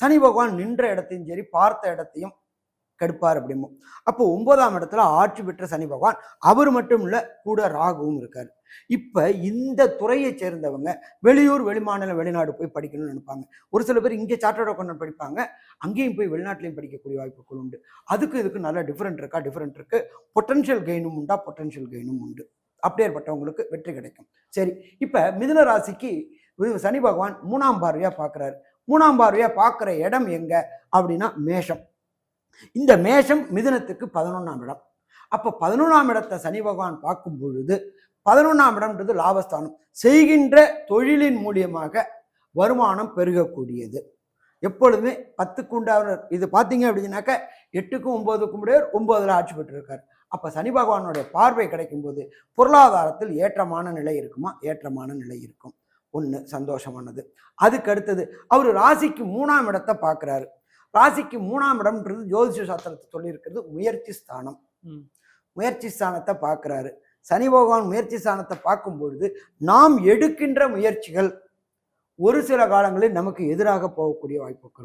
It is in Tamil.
சனி பகவான் நின்ற இடத்தையும் சரி பார்த்த இடத்தையும் கெடுப்பார் அப்படிமோ அப்போ ஒன்பதாம் இடத்துல ஆட்சி பெற்ற சனி பகவான் அவர் மட்டும் இல்லை கூட ராகுவும் இருக்கார். இப்போ இந்த துறையை சேர்ந்தவங்க வெளியூர் வெளிமாநில வெளிநாடு போய் படிக்கணும்னு நினைப்பாங்க. ஒரு சில பேர் இங்கே சார்ட்டர்ட் அக்கௌண்ட் படிப்பாங்க அங்கேயும் போய் வெளிநாட்டிலையும் படிக்கக்கூடிய வாய்ப்புகள் உண்டு. அதுக்கு இதுக்கு நல்ல டிஃப்ரெண்ட் இருக்கா? டிஃப்ரெண்ட் இருக்கு. பொட்டன்ஷியல் கெயினும் உண்டா? பொட்டன்ஷியல் கெயினும் உண்டு. அப்படியேற்பட்டவங்களுக்கு வெற்றி கிடைக்கும். சரி இப்போ மிதுன ராசிக்கு சனி பகவான் மூணாம் பார்வையாக பார்க்கறாரு. மூணாம் பார்வையாக பார்க்குற இடம் எங்கே? அப்படின்னா மேஷம். இந்த மேஷம் மிதுனத்துக்கு பதினொன்றாம் இடம். அப்போ பதினொன்றாம் இடத்தை சனி பகவான் பார்க்கும் பொழுது பதினொன்றாம் இடம்ன்றது லாபஸ்தானம். செய்கின்ற தொழிலின் மூலியமாக வருமானம் பெருகக்கூடியது. எப்பொழுதுமே பத்துக்கு உண்டான இது பார்த்தீங்க அப்படின்னாக்க எட்டுக்கும் ஒம்பதுக்கும் உடையவர் ஒம்போதில் ஆட்சி பெற்றிருக்கார். அப்போ சனி பகவானுடைய பார்வை கிடைக்கும்போது பொருளாதாரத்தில் ஏற்றமான நிலை இருக்குமா? ஏற்றமான நிலை இருக்கும். ஒன்று சந்தோஷமானது. அதுக்கு அடுத்தது அவர் ராசிக்கு மூணாம் இடத்தை பார்க்குறாரு. ராசிக்கு மூணாம் இடம்ன்றது ஜோதிஷ சாஸ்திரத்தை சொல்லியிருக்கிறது முயற்சி ஸ்தானம். முயற்சி ஸ்தானத்தை பார்க்குறாரு. சனி பகவான் முயற்சி ஸ்தானத்தை பார்க்கும் பொழுது நாம் எடுக்கின்ற முயற்சிகள் ஒரு சில காலங்களில் நமக்கு எதிராக போகக்கூடிய வாய்ப்புகள்